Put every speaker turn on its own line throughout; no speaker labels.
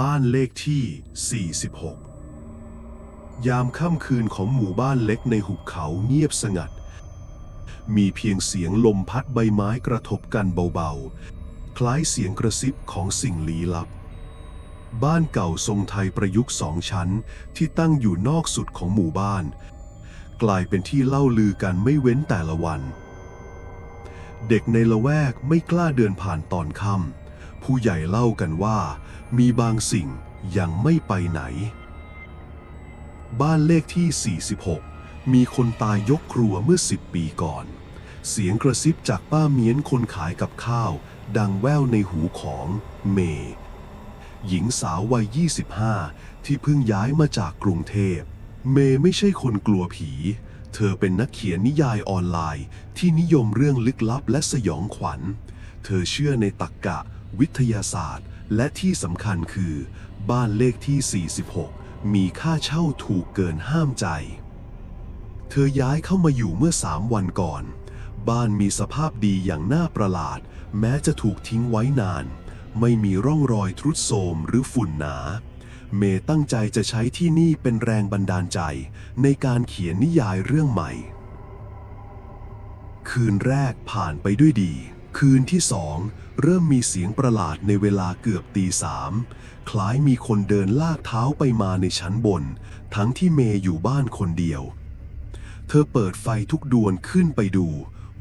บ้านเลขที่ 46 ยามค่ำคืนของหมู่บ้านเล็กในหุบเขาเงียบสงัด มีเพียงเสียงลมพัดใบไม้กระทบกันเบาๆ คล้ายเสียงกระซิบของสิ่งลี้ลับ บ้านเก่าทรงไทยประยุกต์สองชั้นที่ตั้งอยู่นอกสุดของหมู่บ้าน กลายเป็นที่เล่าลือกันไม่เว้นแต่ละวัน เด็กในละแวกไม่กล้าเดินผ่านตอนค่ำ ผู้ใหญ่เล่ากันว่า มีบางสิ่งยังไม่ไปไหน บ้านเลขที่ 46 มีคนตายยกครัวเมื่อ 10 ปีก่อน เสียงกระซิบจากป้าเมียนคนขายกับข้าว ดังแว่วในหูของเมย์หญิงสาววัย 25 ที่เพิ่งย้ายมาจากกรุงเทพ เมย์ไม่ใช่คนกลัวผี เธอเป็นนักเขียนนิยายออนไลน์ ที่นิยมเรื่องลึกลับและสยองขวัญ เธอเชื่อในตรรกกะ วิทยาศาสตร์ และที่สำคัญคือ บ้านเลขที่ 46 มีค่าเช่าถูกเกินห้ามใจ เธอย้ายเข้ามาอยู่เมื่อสามวันก่อน บ้านมีสภาพดีอย่างน่าประหลาด แม้จะถูกทิ้งไว้นาน ไม่มีร่องรอยทรุดโทรมหรือฝุ่นหนา เมย์ตั้งใจจะใช้ที่นี่เป็นแรงบันดาลใจ ในการเขียนนิยายเรื่องใหม่คืนแรกผ่านไปด้วยดี คืนที่สอง เริ่มมีเสียงประหลาดในเวลาเกือบตีสามคล้ายมีคนเดินลากเท้าไปมาในชั้นบน ทั้งที่เมย์อยู่บ้านคนเดียว เธอเปิดไฟทุกดวงขึ้นไปดู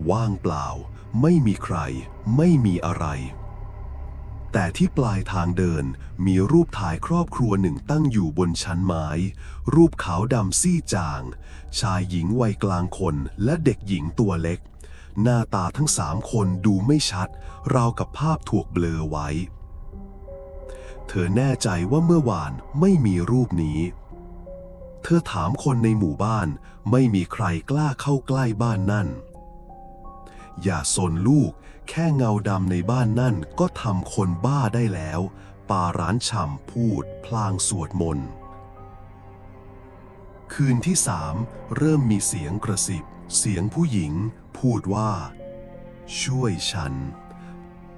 ว่างเปล่า ไม่มีใคร ไม่มีอะไร แต่ที่ปลายทางเดินมีรูปถ่ายครอบครัวหนึ่งตั้งอยู่บนชั้นไม้ รูปขาวดำซี่จาง ชายหญิงวัยกลางคนและเด็กหญิงตัวเล็ก หน้าตาทั้งสามคนดูไม่ชัด ราวกับภาพถูกเบลอไว้ เธอแน่ใจว่าเมื่อวานไม่มีรูปนี้ เธอถามคนในหมู่บ้านไม่มีใครกล้าเข้าใกล้บ้านนั่น อย่าสนลูก แค่เงาดำในบ้านนั่นก็ทำคนบ้าได้แล้ว ปาร้านฉ่ำพูด พลางสวดมนต์คืนที่สามเริ่มมีเสียงกระสิบ เสียงผู้หญิงพูดว่า ช่วยฉัน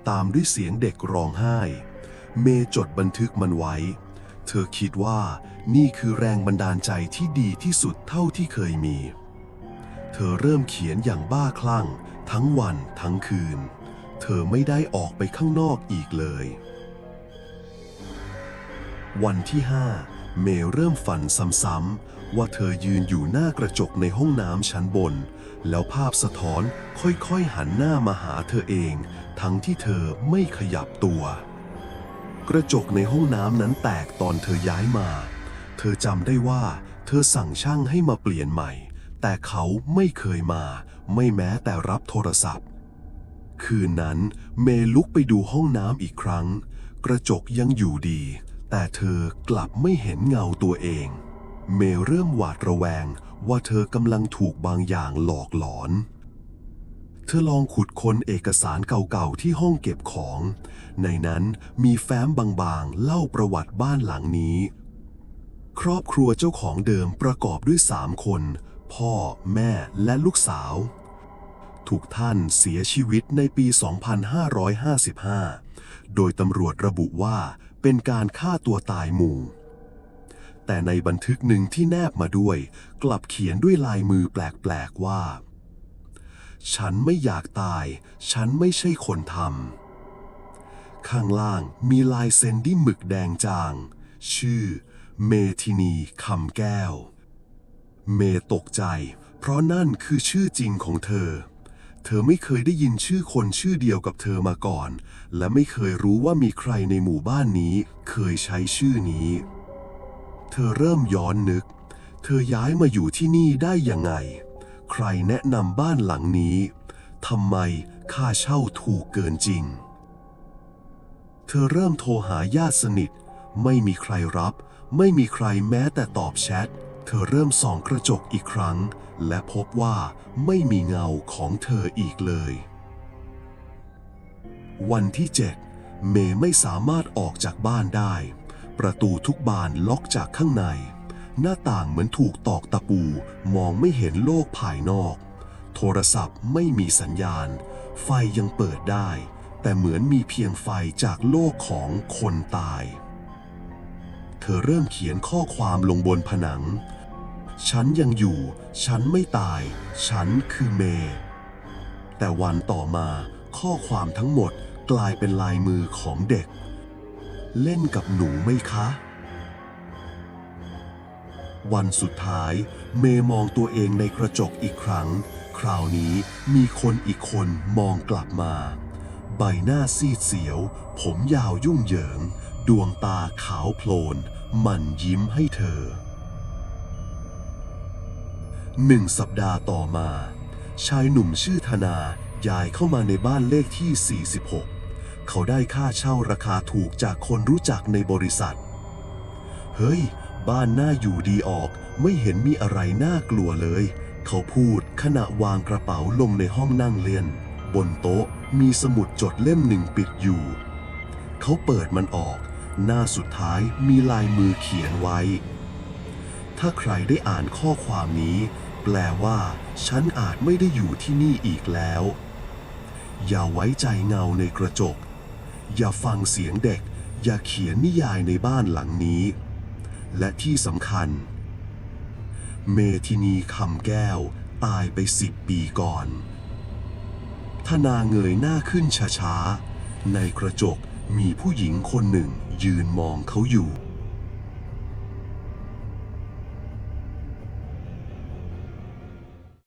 ตามด้วยเสียงเด็กร้องไห้ เมย์จดบันทึกมันไว้ เธอคิดว่านี่คือแรงบันดาลใจที่ดีที่สุดเท่าที่เคยมี เธอเริ่มเขียนอย่างบ้าคลั่ง ทั้งวันทั้งคืน เธอไม่ได้ออกไปข้างนอกอีกเลย วันที่ห้า เมย์เริ่มฝันซ้ำๆว่าเธอยืนอยู่หน้ากระจกในห้องน้ำชั้นบน แล้วภาพสะท้อนค่อยๆหันหน้ามาหาเธอเอง ทั้งที่เธอไม่ขยับตัว กระจกในห้องน้ำนั้นแตกตอนเธอย้ายมา เธอจำได้ว่า เธอสั่งช่างให้มาเปลี่ยนใหม่ แต่เขาไม่เคยมา ไม่แม้แต่รับโทรศัพท์ คืนนั้นเมย์ลุกไปดูห้องน้ำอีกครั้ง กระจกยังอยู่ดี แต่เธอกลับไม่เห็นเงาตัวเอง เมย์เริ่มหวาดระแวงว่าเธอกำลังถูกบางอย่างหลอกหลอน เธอลองขุดค้นเอกสารเก่าๆที่ห้องเก็บของ ในนั้นมีแฟ้มบางๆ เล่าประวัติบ้านหลังนี้ ครอบครัวเจ้าของเดิมประกอบด้วยสามคน พ่อ แม่และลูกสาวทุกท่านเสียชีวิตในปี 2555 โดยตำรวจระบุว่า เป็นการฆ่าตัวตายหมู่ แต่ในบันทึกหนึ่งที่แนบมาด้วย กลับเขียนด้วยลายมือแปลกๆว่า ฉันไม่อยากตาย ฉันไม่ใช่คนทำข้างล่างมีลายเซ็นที่หมึกแดงจาง ชื่อ เมทินีคำแก้ว เมตกใจ เพราะนั่นคือชื่อจริงของเธอ เธอไม่เคยได้ยินชื่อคนชื่อเดียวกับเธอมาก่อน และไม่เคยรู้ว่ามีใครในหมู่บ้านนี้ เคยใช้ชื่อนี้ เธอเริ่มย้อนนึก เธอย้ายมาอยู่ที่นี่ได้ยังไง ใครแนะนำบ้านหลังนี้ทำไมค่าเช่าถูกเกินจริง เธอเริ่มโทรหาญาติสนิท ไม่มีใครรับ ไม่มีใครแม้แต่ตอบแชท เธอเริ่มส่องกระจกอีกครั้ง และพบว่าไม่มีเงาของเธออีกเลย วันที่ 7 เมย์ไม่สามารถออกจากบ้านได้ ประตูทุกบานล็อกจากข้างใน หน้าต่างเหมือนถูกตอกตะปูมองไม่เห็นโลกภายนอก โทรศัพท์ไม่มีสัญญาณ ไฟยังเปิดได้ แต่เหมือนมีเพียงไฟจากโลกของคนตาย เธอเริ่มเขียนข้อความลงบนผนัง ฉันยังอยู่ ฉันไม่ตาย ฉันคือเมย์แต่วันต่อมาข้อความทั้งหมดกลายเป็นลายมือของเด็ก เล่นกับหนูไหมคะ วันสุดท้าย เมย์มองตัวเองในกระจกอีกครั้ง คราวนี้มีคนอีกคนมองกลับมา ใบหน้าซีดเสียว ผมยาวยุ่งเหยิง ดวงตาขาวโพลน มันยิ้มให้เธอ หนึ่งสัปดาห์ต่อมา ชายหนุ่มชื่อธนาย้ายเข้ามาในบ้านเลขที่ 46 เขาได้ค่าเช่าราคาถูกจากคนรู้จักในบริษัท เฮ้ย บ้านน่าอยู่ดีออกไม่เห็นมีอะไรน่ากลัวเลย เขาพูดขณะวางกระเป๋าลงในห้องนั่งเล่น บนโต๊ะมีสมุดจดเล่มหนึ่งปิดอยู่ เขาเปิดมันออก หน้าสุดท้ายมีลายมือเขียนไว้ ถ้าใครได้อ่านข้อความนี้ แปลว่า ฉันอาจไม่ได้อยู่ที่นี่อีกแล้ว อย่าไว้ใจเงาในกระจก อย่าฟังเสียงเด็ก อย่าเขียนนิยายในบ้านหลังนี้ และที่สำคัญ เมทินีคำแก้วตายไปสิบปีก่อนธนาเงยหน้าขึ้นช้าๆ ในกระจกมีผู้หญิงคนหนึ่ง ยืนมองเขาอยู่